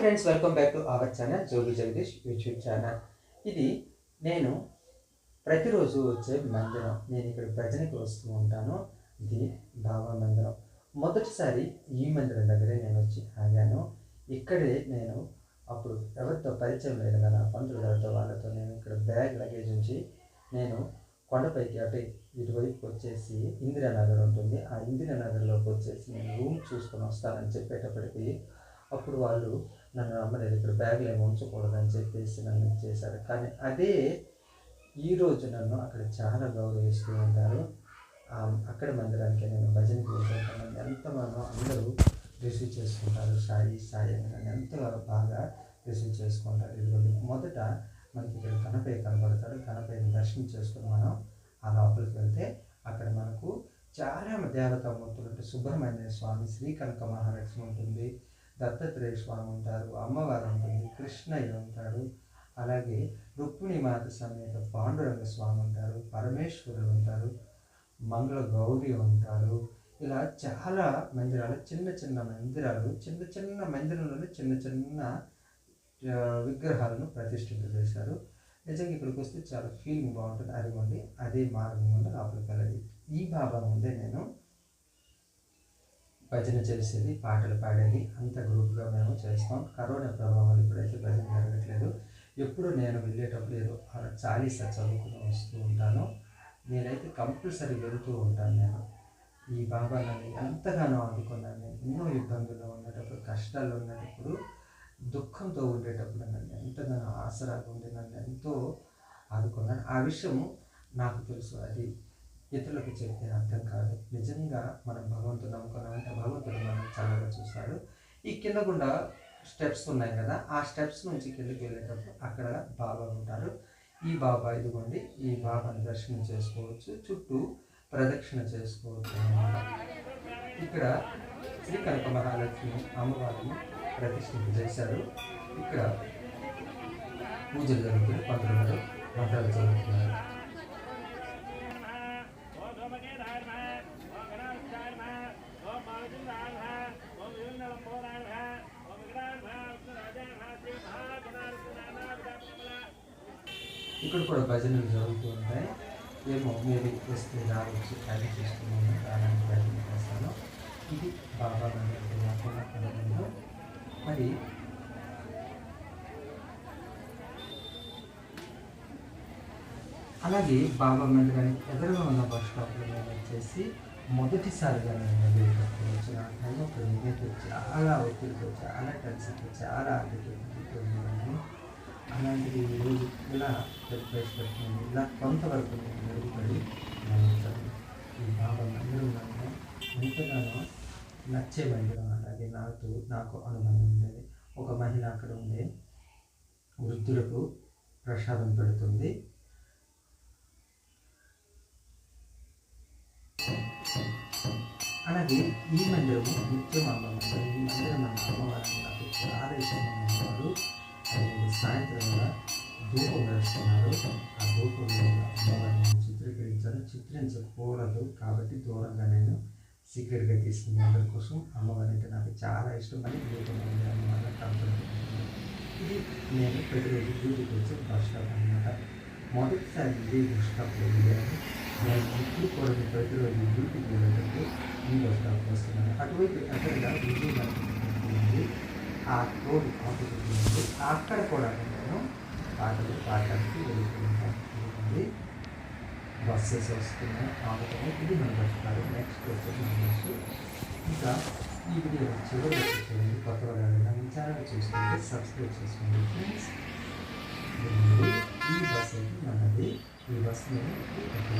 Friends welcome back to our channel Jogi Jagadish YouTube channel ఇది నేను ప్రతిరోజు వచ్చే మందిరం. నేను ఇక్కడ భజనకి వస్తూ ఉంటాను. ఇది బాబా మందిరం. మొదటిసారి ఈ మందిరం దగ్గరే నేను వచ్చి ఆగాను. ఇక్కడే నేను అప్పుడు ఎవరితో పరిచయం లేదు కదా పంతులు గారితో వాళ్ళతో నేను ఇక్కడ బ్యాగ్ లగేజ్ ఉంచి నేను కొండపైకి అటు ఇటువైపు వచ్చేసి ఇందిరానగర్ ఉంటుంది. ఆ ఇందిరానగర్లోకి వచ్చేసి నేను రూమ్ చూసుకొని వస్తానని చెప్పేటప్పటికి అప్పుడు వాళ్ళు నన్ను నమ్మలేదు ఇక్కడ బ్యాగ్లు ఏమి ఉంచకూడదని చెప్పేసి నన్ను ఇచ్చేశారు. కానీ అదే ఈరోజు నన్ను అక్కడ చాలా గౌరవిస్తూ ఉంటారు. అక్కడ మందిరానికి నేను భజన వెళ్తుంటాను ఎంతగానో అందరూ రిసీవ్ చేసుకుంటారు. సాయి సాయి అని నన్ను ఎంతగా బాగా రిసీవ్ చేసుకుంటారు. ఇదిగోండి మొదట మనకి ఇక్కడ కనపయ్య కనబడతాడు కనపయ్యని దర్శనం చేసుకుని మనం ఆ లోపలికి వెళ్తే అక్కడ మనకు చాలా దేవతామూర్తులు అంటే సుబ్రహ్మణ్య స్వామి శ్రీకనక మహాలక్ష్మి ఉంటుంది. దత్తాత్రేయ స్వామి ఉంటారు అమ్మవారు ఉంటుంది కృష్ణయ్య ఉంటాడు అలాగే రుక్మిణి మాత సమేత పాండురంగ స్వామి ఉంటారు పరమేశ్వరుడు ఉంటారు మంగళ గౌరి ఉంటారు ఇలా చాలా మందిరాలు చిన్న చిన్న మందిరాలు చిన్న చిన్న మందిరంలోనే చిన్న చిన్న విగ్రహాలను ప్రతిష్ఠింప చేశారు నిజంగా ఇక్కడికి వస్తే చాలా ఫీలింగ్ బాగుంటుంది. అదిగోండి అదే మార్గం గుండా లోపలికి వెళ్ళాలి ఈ భాగం ముందే నేను. భజన చేసేది పాటలు పాడేది అంత గ్రూప్గా మేము చేస్తాం. కరోనా ప్రభావాలు ఇప్పుడైతే భజన జరగట్లేదు ఎప్పుడు నేను వెళ్ళేటప్పుడు ఏదో అలా చాలీసా చదువుకుని వస్తూ ఉంటాను. నేనైతే కంపల్సరీ వెళ్తూ ఉంటాను నేను. ఈ బాబా నన్ను ఎంతగానో ఆదుకున్నాను నేను ఎన్నో ఇబ్బందుల్లో ఉండేటప్పుడు కష్టాల్లో ఉండేటప్పుడు దుఃఖంతో ఉండేటప్పుడు నన్ను ఎంతగానో ఆసరాగా ఉండి నన్ను ఎంతో ఆదుకున్నాను ఆ విషయం నాకు తెలుసు. అది ఇతరులకు చెప్తే అర్థం కాదు. నిజంగా మనం భగవంతుడు నమ్ముకున్నామంటే భగవంతుడు మనం చల్లగా చూస్తాడు ఈ కింద గుండా స్టెప్స్ ఉన్నాయి కదా ఆ స్టెప్స్ నుంచి కిందకి వెళ్ళేటప్పుడు అక్కడ బాబా ఉంటారు. ఈ బాబా ఇదిగోండి ఈ బాబాని దర్శనం చేసుకోవచ్చు. చుట్టూ ప్రదక్షిణ చేసుకోవచ్చు ఇక్కడ శ్రీ కనక మహాలక్ష్మి అమ్మవారిని ప్రతిష్ఠింప చేశారు ఇక్కడ పూజలు జరుగుతున్న పంతులు ఇక్కడ కూడా భజనలు జరుగుతూ ఉంటాయి. ఏమో మీరు వస్తే రావచ్చు ఖాళీ చేసుకుని రావడానికి ప్రయత్నం చేస్తాను. ఇది బాబా మందిరం మరి అలాగే బాబా మందిరానికి ఎదురుగా ఉన్న బస్ స్టాప్లో నేను వచ్చేసి మొదటిసారిగా నేను వెళ్ళినప్పుడు వచ్చిన టైంలో ఒక చాలా ఒత్తిడితో చాలా టెన్షన్తో చాలా ఆర్థిక ఉన్నాను అలాంటిది ఈరోజు ఇలా ప్రిపరేషన్ ఇలా కొంతవరకు మెరుగుపడి ఈ బాబా మందిరం నాకు ఎంతగానో నచ్చే మందిరం అలాగే నాతో నాకు అనుబంధం ఉండేది ఒక మహిళ అక్కడ ఉండే వృద్ధులకు ప్రసాదం పెడుతుంది. అలాగే ఈ మందిరము నిత్యం అమ్మవారు ఈ మందిరం అన్న అమ్మవారు నాకు చాలా ఇష్టమైన వారు సాయంత్రం వేళ ధూపం వేస్తున్నారు. ఆ ధూపం అమ్మవారిని చిత్రీకరించాను చిత్రించకూడదు కాబట్టి దూరంగా నేను సీక్రెట్గా తీసుకుని అందరి కోసం అమ్మవారి అంటే నాకు చాలా ఇష్టం అని ధూపం ఉంది అమ్మవారి కంపెనీ ఇది నేను ప్రతిరోజు డ్యూటీకి వచ్చే బస్ స్టాప్ అనమాట మొదటిసారి ఇదే బస్ స్టాప్లో వెళ్ళాను నేను ఇప్పుడు కూడా ప్రతిరోజు డ్యూటీకి వెళ్ళేటప్పుడు ఈ బస్ స్టాప్ వస్తున్నాను అటువైపు అక్కడ విజయనగరం ఆటతో ఆ అక్కడ కూడా నేను పాటలు పాడడానికి వెళ్తూ బస్సెస్ వస్తున్నాయి ఆగుతున్నాయి. ఇది మనం బస్ నెక్స్ట్ వచ్చేసి మన ఇంకా ఈ వీడియో చివరి చూడండి కొత్త వాళ్ళు నా ఛానల్ చూసుకుంటే సబ్స్క్రైబ్ చేసుకోండి ఫ్రెండ్స్ ఈ బస్ అయితే మనది. ఈ బస్ నేను ఎక్కడ